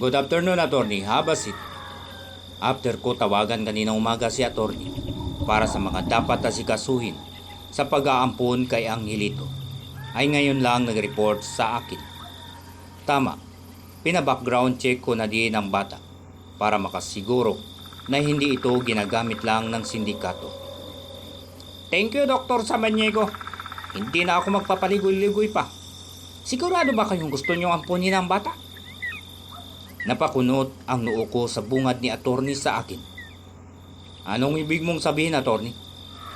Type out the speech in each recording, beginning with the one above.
Good afternoon, attorney. Have a seat. After ko tawagan kanina umaga si attorney para sa mga dapat asikasuhin sa pag-aampon kay Angelito, ay ngayon lang nag-report sa akin. Tama, pina-background check ko na din ang bata para makasiguro na hindi ito ginagamit lang ng sindikato. Thank you, Dr. Samaniego. Hindi na ako magpapaligoy-ligoy pa. Sigurado ba kayong gusto nyo ampunin ang bata? Napakunot ang noo ko sa bungad ni attorney sa akin. Anong ibig mong sabihin, attorney?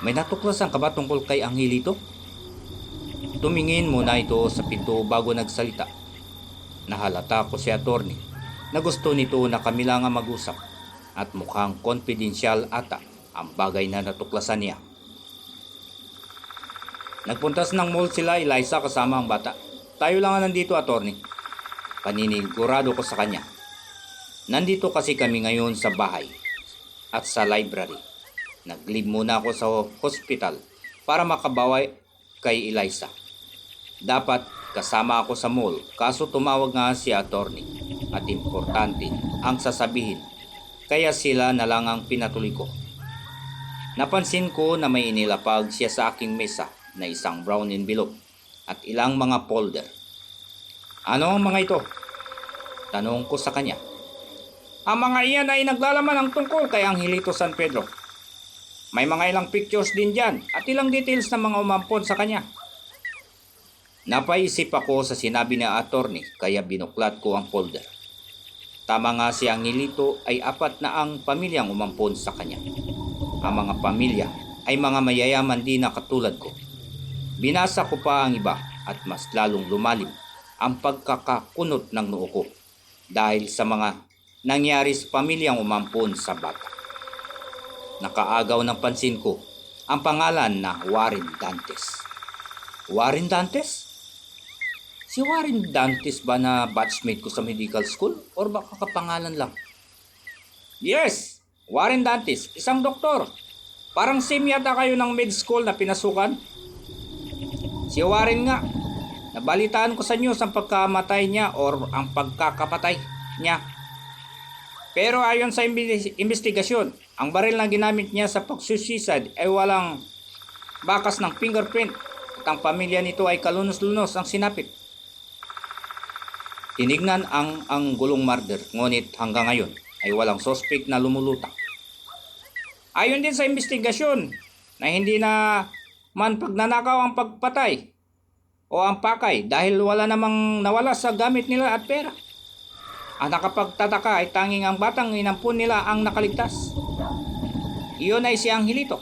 May natuklasan ka ba tungkol kay Angelito? Tumingin muna ito sa pinto bago nagsalita. Nahalata ko si attorney na gusto nito na kami lang ang mag-usap at mukhang confidential ata ang bagay na natuklasan niya. Nagpuntas ng mall sila Eliza kasama ang bata. Tayo lang ang nandito, attorney. Paninigurado ko sa kanya. Nandito kasi kami ngayon sa bahay at sa library. Nag-leave muna ako sa hospital para makabaway kay Eliza. Dapat kasama ako sa mall kaso tumawag nga si attorney at importante ang sasabihin kaya sila na lang ang pinatuloy ko. Napansin ko na may inilapag siya sa aking mesa na isang brown envelope at ilang mga folder. Ano ang mga ito? Tanong ko sa kanya. Ang mga iyan ay naglalaman ng tungkol kay Angelito San Pedro. May mga ilang pictures din dyan at ilang details ng mga umampon sa kanya. Napaisip ako sa sinabi ni attorney kaya binuklat ko ang folder. Tama nga si Angelito ay apat na ang pamilyang umampon sa kanya. Ang mga pamilya ay mga mayayaman din na katulad ko. Binasa ko pa ang iba at mas lalong lumalim ang pagkakakunot ng noo ko dahil sa mga nangyari sa pamilyang umampon sa bata. Nakaagaw ng pansin ko ang pangalan na Warren Dantes. Warren Dantes? Si Warren Dantes ba na batchmate ko sa medical school or baka kapangalan lang? Yes, Warren Dantes, isang doktor. Parang same yata kayo ng med school na pinasukan. Si Warren nga, nabalitaan ko sa news ang pagkamatay niya or ang pagkakapatay niya. Pero ayon sa investigasyon, ang baril na ginamit niya sa pagsuicide ay walang bakas ng fingerprint at ang pamilya nito ay kalunos-lunos ang sinapit. Tinignan ang ang gulong murder ngunit hanggang ngayon ay walang suspect na lumulutang. Ayon din sa investigasyon na hindi na man pagnanakaw ang pagpatay o ang pakay dahil wala namang nawala sa gamit nila at pera. Ang nakapagtataka ay tanging ang batang inampun nila ang nakaligtas. Iyon ay si Angelito.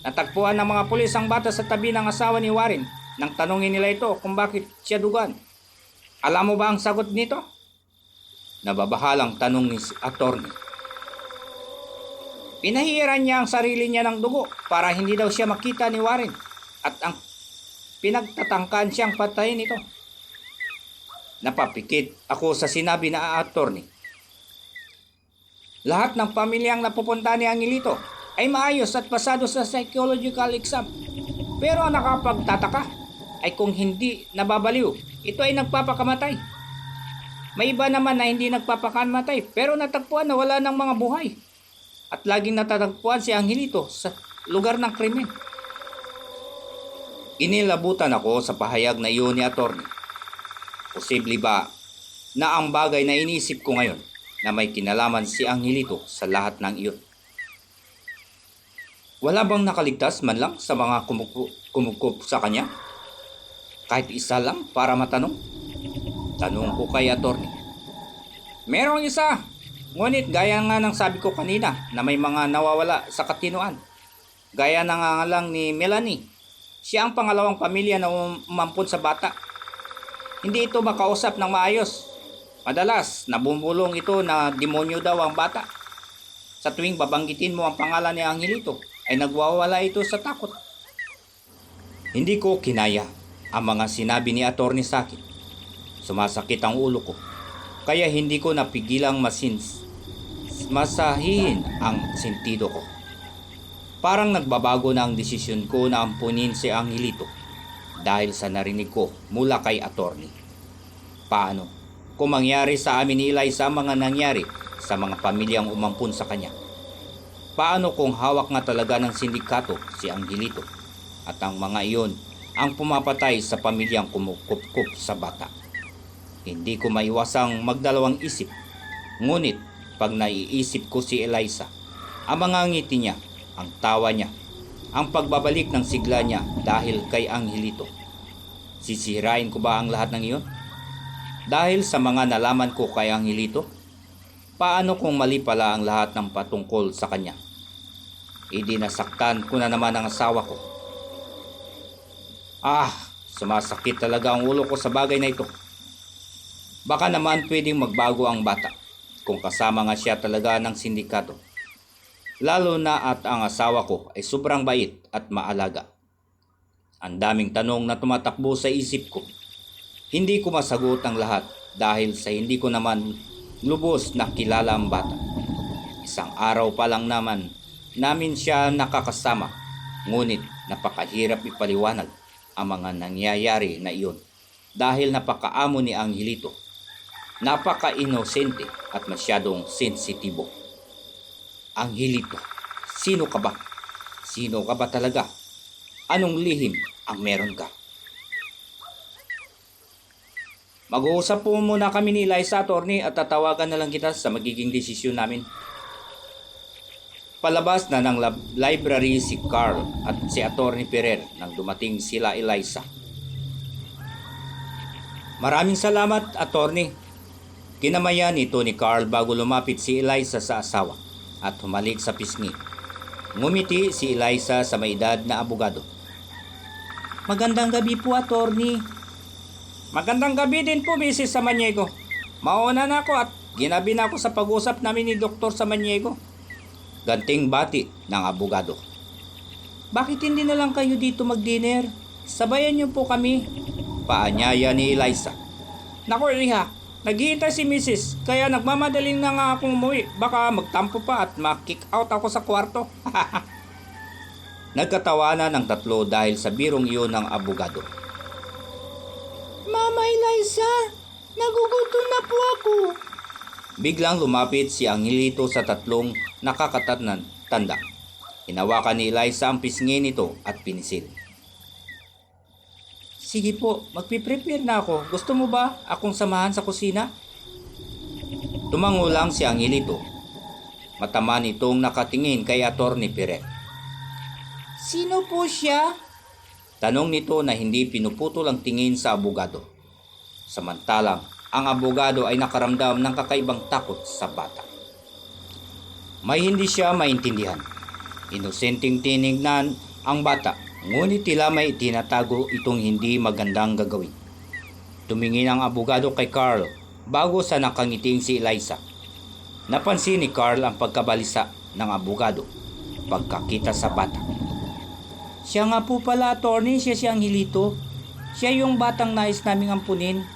Natagpuan ng mga pulis ang bata sa tabi ng asawa ni Warren nang tanungin nila ito kung bakit siya dugan. Alam mo ba ang sagot nito? Nababahalang tanong ni attorney. Pinahiran niya ang sarili niya ng dugo para hindi daw siya makita ni Warren at ang pinagtatangkan siyang patayin ito. Napapikit ako sa sinabi na attorney. Lahat ng pamilyang napupunta ni Angelito ay maayos at pasado sa psychological exam. Pero ang nakapagtataka ay kung hindi nababaliw, ito ay nagpapakamatay. May iba naman na hindi nagpapakamatay pero natagpuan na wala ng mga buhay. At laging natatagpuan si Angelito sa lugar ng krimen. Inilabutan ako sa pahayag na iyon ni attorney. Posible ba na ang bagay na inisip ko ngayon na may kinalaman si Angelito sa lahat ng iyon? Wala bang nakaligtas man lang sa mga kumukup, sa kanya? Kahit isa lang para matanong? Tanong ko kay attorney. Merong isa. Ngunit gaya nga ng sabi ko kanina na may mga nawawala sa katinuan. Gaya na nga lang ni Melanie. Siya ang pangalawang pamilya na umampun sa bata. Hindi ito makausap ng maayos. Madalas, nabumulong ito na demonyo daw ang bata. Sa tuwing babanggitin mo ang pangalan ni Angelito, ay nagwawala ito sa takot. Hindi ko kinaya ang mga sinabi ni attorney sa. Sumasakit ang ulo ko. Kaya hindi ko napigilang masins masahihin ang sentido ko. Parang nagbabago na ang desisyon ko na ampunin si Angelito dahil sa narinig ko mula kay attorney. Paano? kung mangyari sa amin ni Eliza mga nangyari sa mga pamilyang umampun sa kanya? Paano kung hawak nga talaga ng sindikato si Angelito at ang mga iyon ang pumapatay sa pamilyang kumukup-kup sa bata? Hindi ko maiwasang magdalawang isip. Ngunit pag naiisip ko si Eliza, ang mga ngiti niya, ang tawa niya, ang pagbabalik ng sigla niya dahil kay Angelito. Sisirain ko ba ang lahat ng iyon? Dahil sa mga nalaman ko kay Angelito? Paano kung mali pala ang lahat ng patungkol sa kanya? Idinasaktan ko na naman ang asawa ko. Ah, sumasakit talaga ang ulo ko sa bagay na ito. Baka naman pwedeng magbago ang bata kung kasama nga siya talaga ng sindikato. Lalo na at ang asawa ko ay sobrang bait at maalaga. Ang daming tanong na tumatakbo sa isip ko. Hindi ko masagot ang lahat dahil sa hindi ko naman lubos na kilala ang bata. Isang araw pa lang naman namin siya nakakasama. Ngunit napakahirap ipaliwanag ang mga nangyayari na iyon dahil napakaamo ni Angelito. Napaka-inosente at masyadong sensitibo. Angelito, sino ka ba? Sino ka ba talaga? Anong lihim ang meron ka? Mag-uusap po muna kami ni Liza Attorney at tatawagan na lang kita sa magiging desisyon namin. Palabas na ng library si Carl at si Attorney Ferrer nang dumating sila Eliza. Maraming salamat, Attorney. Kinamayan ito ni Carl bago lumapit si Eliza sa asawa at humalik sa pisngi. Ngumiti si Eliza sa may edad na abogado. Magandang gabi po, Attorney. Magandang gabi din po, Mrs. Samaniego. Mauna na ako at ginabi na ako sa pag-usap namin ni Dr. Samaniego. Ganting bati ng abogado. Bakit hindi na lang kayo dito mag-dinner? Sabayan niyo po kami. Paanyaya ni Eliza. Naku, Iha. Naghihintay si Mrs. Kaya nagmamadaling na nga akong umuwi. Baka magtampo pa at ma-kick out ako sa kwarto. Nagkatawanan ng tatlo dahil sa birong iyon ng abogado. Mama Eliza, nagugutom na po ako. Biglang lumapit si Angelito sa tatlong nakakatatnan tanda. Hinawakan ni Eliza ang pisngi nito at pinisil. Sige po, magpiprepare na ako. Gusto mo ba akong samahan sa kusina? Tumango lang si Angelito. Matama nitong nakatingin kay Attorney Pire. Sino po siya? Tanong nito na hindi pinuputol ang tingin sa abogado. Samantalang, ang abogado ay nakaramdam ng kakaibang takot sa bata. May hindi siya maintindihan. Inosenteng tinignan ang bata, ngunit tila may tinatago itong hindi magandang gagawin. Tumingin ang abogado kay Carl bago sa nakangiting si Eliza. Napansin ni Carl ang pagkabalisa ng abogado pagkakita sa bata. Siya nga po pala, attorney, siya si Angelito. Siya yung batang nais naming ampunin.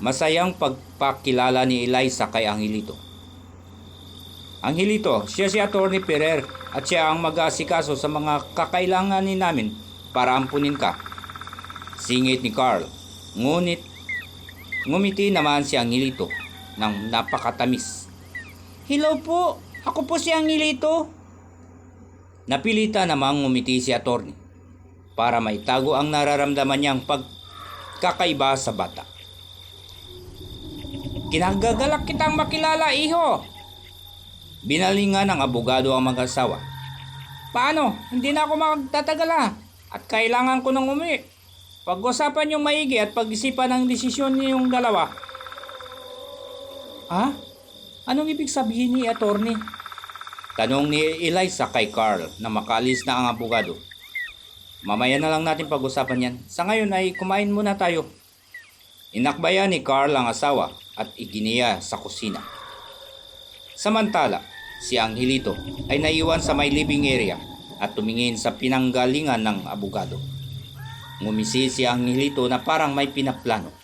Masayang pagpakilala ni Eliza kay Angelito. Angelito, siya si Attorney Ferrer at siya ang mag-aasikaso sa mga kakailanganin namin para ampunin ka. Singit ni Carl. Ngunit, ngumiti naman si Angelito ng napakatamis. Hello po, ako po si Angelito. Napilita namang ngumiti si Attorney para maitago ang nararamdaman niyang pagkakaiba sa bata. Kinagagalak kitang makilala, iho. Binalingan ng abogado ang mag-asawa. Paano? Hindi na ako magtatagal. At kailangan ko nang umi. Pag-usapan yung maigi at pag-isipan ng desisyon niyong dalawa. Ha? Anong ibig sabihin ni attorney? Tanong ni Eliza kay Carl na makaalis na ang abogado. Mamaya na lang natin pag-usapan yan. Sa ngayon ay kumain muna tayo. Inakbayan ni Carl ang asawa at iginiya sa kusina. Samantala, si Angelito ay naiwan sa may living area at tumingin sa pinanggalingan ng abogado. Ngumisi si Angelito na parang may pinaplano.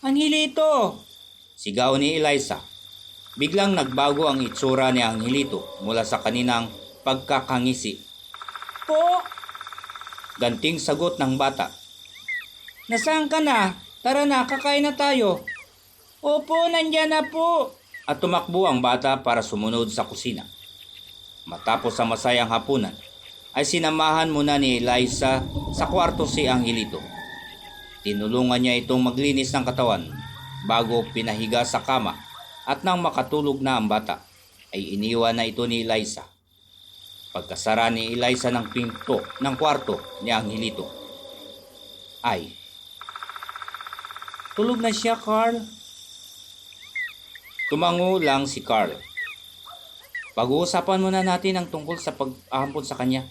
Angelito! Sigaw ni Eliza. Biglang nagbago ang itsura ni Angelito mula sa kaninang pagkakangisi. Po! Ganting sagot ng bata. Nasaan ka na? Tara na, kakain na tayo. Opo, nandyan na po. At tumakbo ang bata para sumunod sa kusina. Matapos ang masayang hapunan, ay sinamahan muna ni Eliza sa kwarto si Angelito. Tinulungan niya itong maglinis ng katawan bago pinahiga sa kama at nang makatulog na ang bata ay iniwan na ito ni Eliza. Pagkasara ni Eliza ng pinto ng kwarto ni Angelito ay Tulog na siya, Carl. Tumango lang si Carl. Pag-uusapan muna natin ang tungkol sa pag-ahampon sa kanya.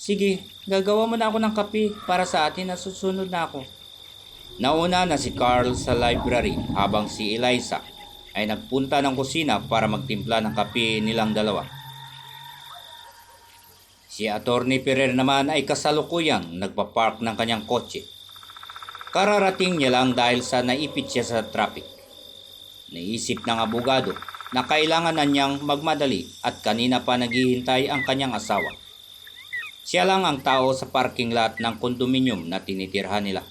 Sige, gagawa mo na ako ng kape para sa atin at susunod na ako. Nauna na si Carl sa library habang si Eliza ay nagpunta ng kusina para magtimpla ng kape nilang dalawa. Si Attorney Ferrer naman ay kasalukuyang nagpapark ng kanyang kotse. Kararating niya lang dahil sa naipit siya sa traffic. Naisip ng abogado na kailangan na niyang magmadali at kanina pa naghihintay ang kanyang asawa. Siya lang ang tao sa parking lot ng kondominium na tinitirhan nila.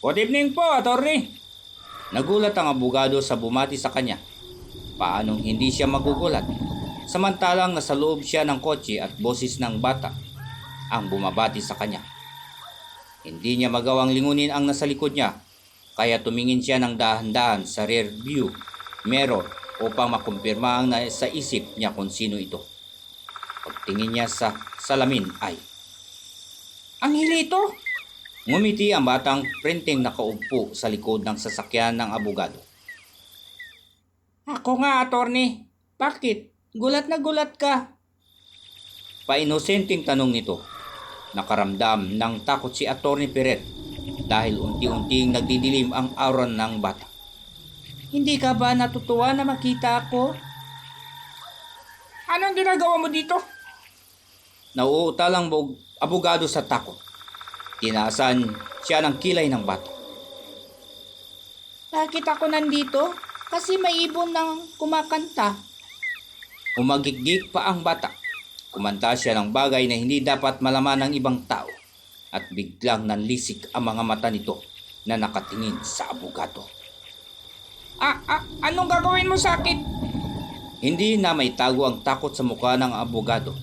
Good evening po, attorney. Nagulat ang abogado sa bumati sa kanya. Paanong hindi siya magugulat? Samantalang nasa loob siya ng kotse at boses ng bata ang bumabati sa kanya. Hindi niya magawang lingunin ang nasa likod niya, kaya tumingin siya ng dahan-dahan sa rear view mirror upang makumpirma ang nasa isip niya kung sino ito. Pagtingin niya sa salamin ay, Angelito! Ngumiti ang batang printing nakaupo sa likod ng sasakyan ng abogado. Ako nga, attorney. Bakit? Gulat na gulat ka. Painosenteng tanong nito. Nakaramdam ng takot si Attorney Peret dahil unti-unting nagdidilim ang aura ng bata. Hindi ka ba natutuwa na makita ako? Anong ginagawa mo dito? Nauutalang bog abogado sa takot. Tinaasan siya ng kilay ng bata. Bakit ako nandito? Kasi may ibon ng kumakanta. Umagigig pa ang bata. Kumanta siya ng bagay na hindi dapat malaman ng ibang tao. At biglang nanlisik ang mga mata nito na nakatingin sa abogado. Ah, ah, anong gagawin mo sa akin? Hindi na may tago ang takot sa mukha ng abogado.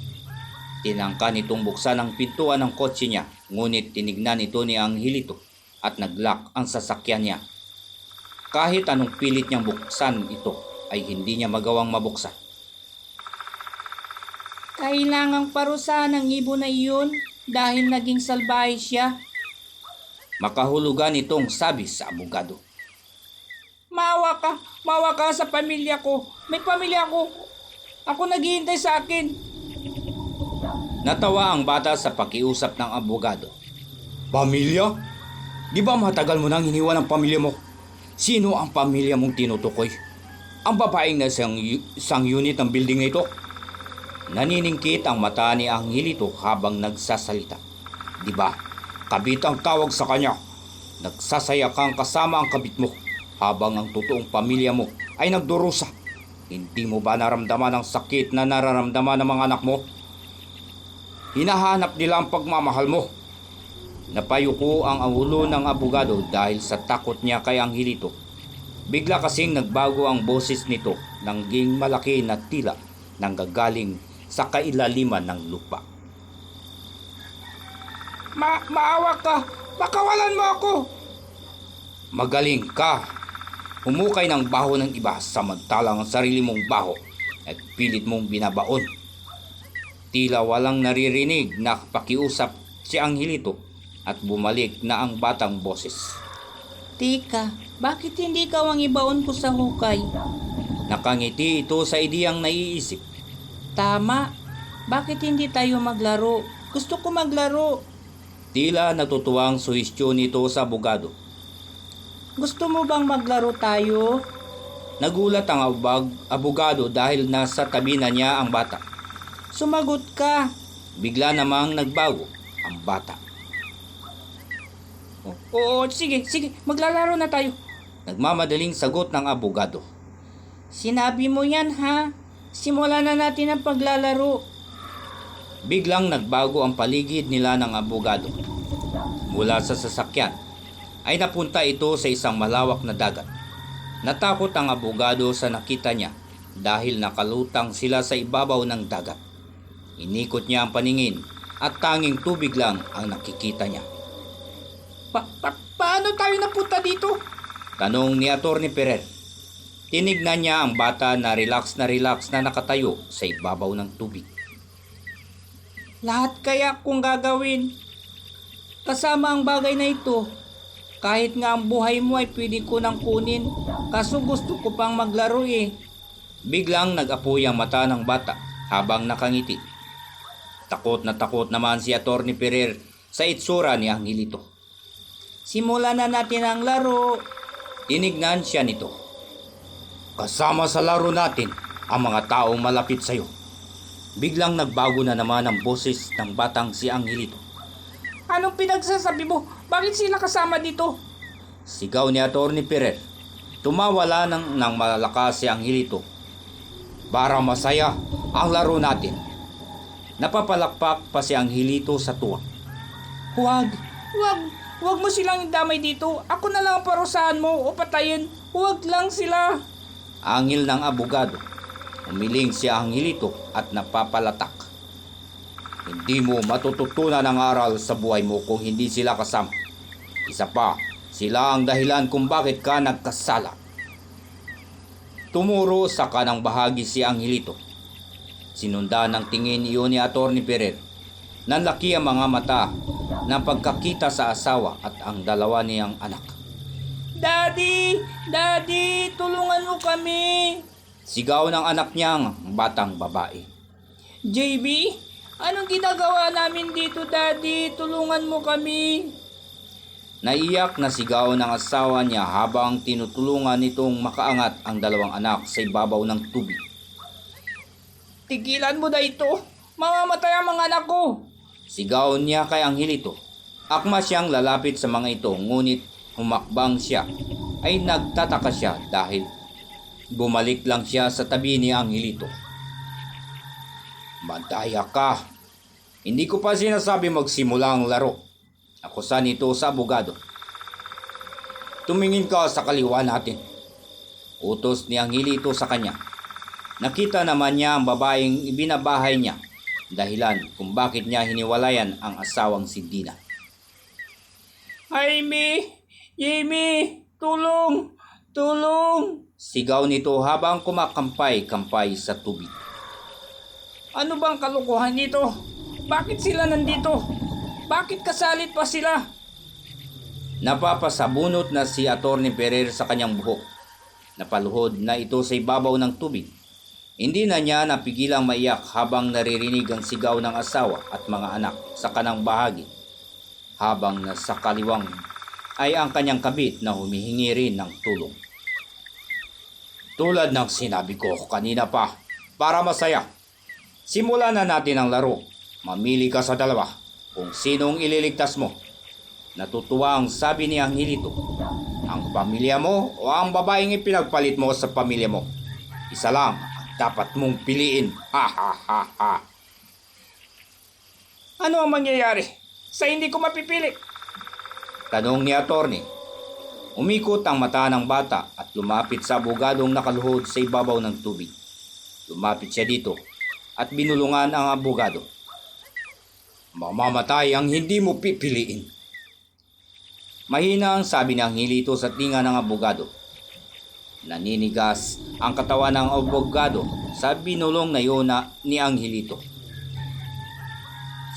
Tinangka nitong buksan ang pintuan ng kotse niya, ngunit tinignan ito ni Angelito at naglock ang sasakyan niya. Kahit anong pilit niyang buksan ito, ay hindi niya magawang mabuksan. Kailangang parusahan ng ibon na iyon dahil naging salbahe siya. Makahulugan itong sabi sa abogado. Mawa ka, mawa ka sa pamilya ko. May pamilya ko. Ako naghihintay sa akin. Natawa ang bata sa pakiusap ng abogado. Pamilya? Di ba matagal mo nang hiniwan ang pamilya mo? Sino ang pamilya mong tinutukoy? Ang babaeng na isang, isang unit ng building na ito? Naniningkit ang mata ni Angelito habang nagsasalita. Di ba? Kabit ang tawag sa kanya. Nagsasaya kang kasama ang kabit mo habang ang totoong pamilya mo ay nagdurusa. Hindi mo ba naramdaman ang sakit na nararamdaman ng mga anak mo? Hinahanap nila ang pagmamahal mo. Napayuko ang ulo ng abogado dahil sa takot niya kay Angelito. Bigla kasing nagbago ang boses nito nang ging malaki na tila nang gagaling sa kailaliman ng lupa. Ma maawa ka! Pakawalan mo ako! Magaling ka! Humukay ng baho ng iba samantalang ang sarili mong baho at pilit mong binabaon. Tila walang naririnig na pakiusap si Angelito at bumalik na ang batang boses. Tika, bakit hindi ka ang ibaon ko sa hukay? Nakangiti ito sa ideyang naiisip. Tama, bakit hindi tayo maglaro? Gusto ko maglaro. Tila natutuwang suhistyon nito sa abogado. Gusto mo bang maglaro tayo? Nagulat ang abag, abogado dahil nasa tabi na niya ang bata. Sumagot ka. Bigla namang nagbago ang bata. Oo, oo, sige, sige, maglalaro na tayo. Nagmamadaling sagot ng abogado. Sinabi mo yan ha? Simulan na natin ang paglalaro. Biglang nagbago ang paligid nila ng abogado. Mula sa sasakyan, ay napunta ito sa isang malawak na dagat. Natakot ang abogado sa nakita niya dahil nakalutang sila sa ibabaw ng dagat. Inikot niya ang paningin at tanging tubig lang ang nakikita niya. Pa- pa- paano tayo napunta dito? Tanong ni Atty. Ferrer. Tinignan niya ang bata na relax na relax na nakatayo sa ibabaw ng tubig. Lahat kaya kung gagawin. Kasama ang bagay na ito. Kahit nga ang buhay mo ay pwede ko nang kunin. Kaso gusto ko pang maglaro eh. Biglang nag-apoy ang mata ng bata habang nakangiti. Takot na takot naman si Atty. Ferrer sa itsura ni Angelito. Simulan na natin ang laro. Tinignan siya nito. Kasama sa laro natin ang mga taong malapit sa iyo. Biglang nagbago na naman ang boses ng batang si Angelito. Anong pinagsasabi mo? Bakit sila kasama dito? Sigaw ni Atty. Ferrer. Tumawala ng, ng malakas si Angelito. Para masaya ang laro natin. Napapalakpak pa si Angelito sa tuwa. Huwag, huwag, huwag mo silang damay dito. Ako na lang ang parusahan mo o patayin. Huwag lang sila. Angil ng abogado. Umiling si Angelito at napapalatak. Hindi mo matututunan ang aral sa buhay mo kung hindi sila kasama. Isa pa, sila ang dahilan kung bakit ka nagkasala. Tumuro sa kanang bahagi si Angelito. Sinundan ng tingin iyon ni Atty. Ferrer. Nanlaki ang mga mata ng pagkakita sa asawa at ang dalawa niyang anak. Daddy! Daddy! Tulungan mo kami! Sigaw ng anak niyang batang babae. JB, anong ginagawa namin dito, Daddy? Tulungan mo kami. Naiyak na sigaw ng asawa niya habang tinutulungan nitong makaangat ang dalawang anak sa ibabaw ng tubig. Tigilan mo na ito! Mamamatay ang mga anak ko! Sigaw niya kay Angelito. Akma siyang lalapit sa mga ito ngunit humakbang siya ay nagtataka siya dahil bumalik lang siya sa tabi ni Angelito. Madaya ka! Hindi ko pa sinasabi magsimula ang laro. Ako sa nito sa abogado. Tumingin ka sa kaliwa natin. Utos ni Angelito sa kanya. Nakita naman niya ang babaeng ibinabahay niya dahilan kung bakit niya hiniwalayan ang asawang si Dina. Jaime! Jaime! Tulong! Tulong! Sigaw nito habang kumakampay-kampay sa tubig. Ano bang kalukuhan nito? Bakit sila nandito? Bakit kasalit pa sila? Napapasabunot na si Atty. Ferrer sa kanyang buhok. Napaluhod na ito sa ibabaw ng tubig. Hindi na niya napigilang maiyak habang naririnig ang sigaw ng asawa at mga anak sa kanang bahagi. Habang nasa kaliwang ay ang kanyang kabit na humihingi rin ng tulong. Tulad ng sinabi ko kanina pa, para masaya. Simulan na natin ang laro. Mamili ka sa dalawa kung sinong ililigtas mo. Natutuwa ang sabi ni Angelito. Ang pamilya mo o ang babaeng ipinagpalit mo sa pamilya mo. Isa lang ang dapat mong piliin. Ha ha ha ha. Ano ang mangyayari sa hindi ko mapipili? Tanong ni Attorney. Umikot ang mata ng bata at lumapit sa abogadong nakaluhod sa ibabaw ng tubig. Lumapit siya dito at binulungan ang abogado. Mamamatay ang hindi mo pipiliin. Mahina ang sabi ng Angelito sa tinga ng abogado. Naninigas ang katawan ng abogado sa binulong na na ni Angelito.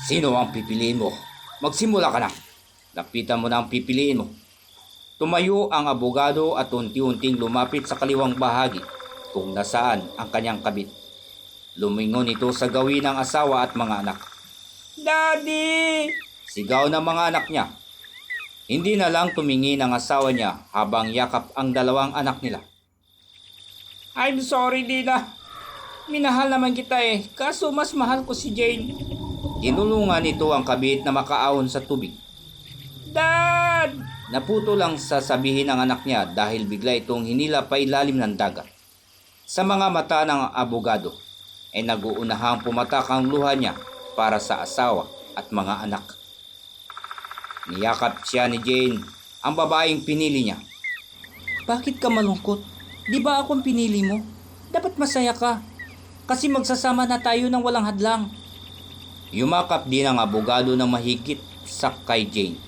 Sino ang pipiliin mo? Magsimula ka na. Lapitan mo na ang pipiliin mo. Tumayo ang abogado at unti-unting lumapit sa kaliwang bahagi kung nasaan ang kanyang kabit. Lumingon ito sa gawin ng asawa at mga anak. Daddy! Sigaw ng mga anak niya. Hindi na lang tumingin ang asawa niya habang yakap ang dalawang anak nila. I'm sorry, Dina. Minahal naman kita eh, kaso mas mahal ko si Jane. Tinulungan nito ang kabit na makaahon sa tubig. Dad! Naputo lang sasabihin ng anak niya dahil bigla itong hinila pa ilalim ng dagat. Sa mga mata ng abogado ay naguunahang pumatak ang luha niya para sa asawa at mga anak. Niyakap siya ni Jane ang babaeng pinili niya. Bakit ka malungkot? Di ba akong pinili mo? Dapat masaya ka. Kasi magsasama na tayo ng walang hadlang. Yumakap din ang abogado ng mahigit sa kay Jane.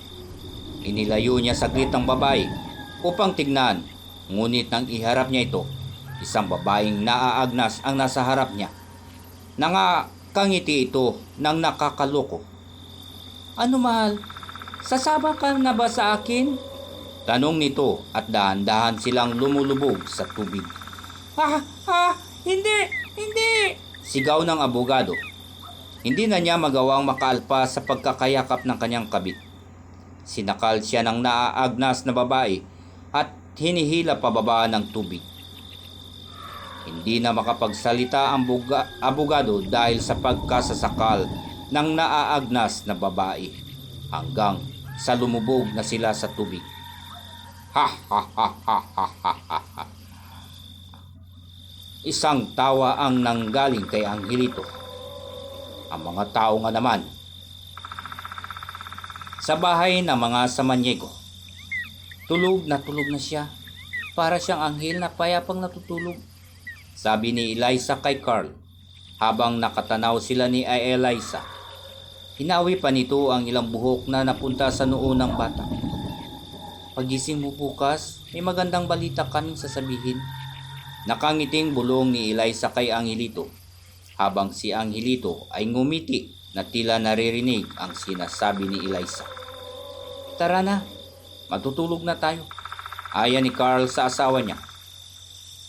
Inilayo niya saglit ang babae upang tignan. Ngunit nang iharap niya ito, isang babaeng naaagnas ang nasa harap niya. Nangakangiti ito ng nakakaloko. Ano mahal? Sasama ka na ba sa akin? Tanong nito at dahan-dahan silang lumulubog sa tubig. Ah, ah, hindi, hindi! Sigaw ng abogado. Hindi na niya magawang makaalpa sa pagkakayakap ng kanyang kabit. Sinakal siya ng naaagnas na babae at hinihila pababa ng tubig. Hindi na makapagsalita ang buga, abogado dahil sa pagkasasakal ng naaagnas na babae hanggang sa lumubog na sila sa tubig. Ha ha ha ha ha ha ha. Isang tawa ang nanggaling kay Angelito. Ang mga tao nga naman sa bahay ng mga Samanyego. Tulog na tulog na siya. Para siyang anghel na payapang natutulog. Sabi ni Eliza kay Carl habang nakatanaw sila ni Eliza. Hinawi pa nito ang ilang buhok na napunta sa noo ng bata. Pagising mo bukas, may magandang balita kaming sasabihin. Nakangiting bulong ni Eliza kay Angelito habang si Angelito ay ngumiti na tila naririnig ang sinasabi ni Eliza. Tara na, matutulog na tayo. Ayan ni Carl sa asawa niya.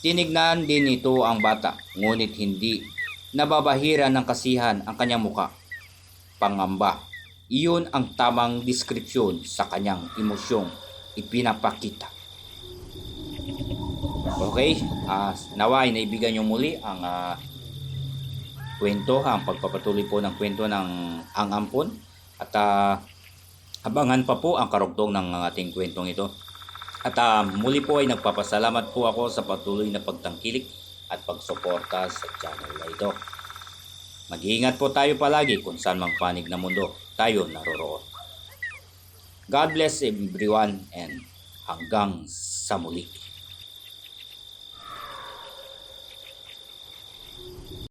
Tinignan din nito ang bata, ngunit hindi nababahira ng kasihan ang kanyang muka. Pangamba, iyon ang tamang deskripsyon sa kanyang emosyong ipinapakita. Okay, ah naway naibigan niyo muli ang ah, kwento, ang pagpapatuloy po ng kwento ng Ang Ampon at ah, abangan pa po ang karugtong ng ating kwentong ito. At ah, muli po ay nagpapasalamat po ako sa patuloy na pagtangkilik at pagsuporta sa channel na ito. Mag-iingat po tayo palagi kung saan mang panig na mundo tayo naroroon. God bless everyone and hanggang sa muli.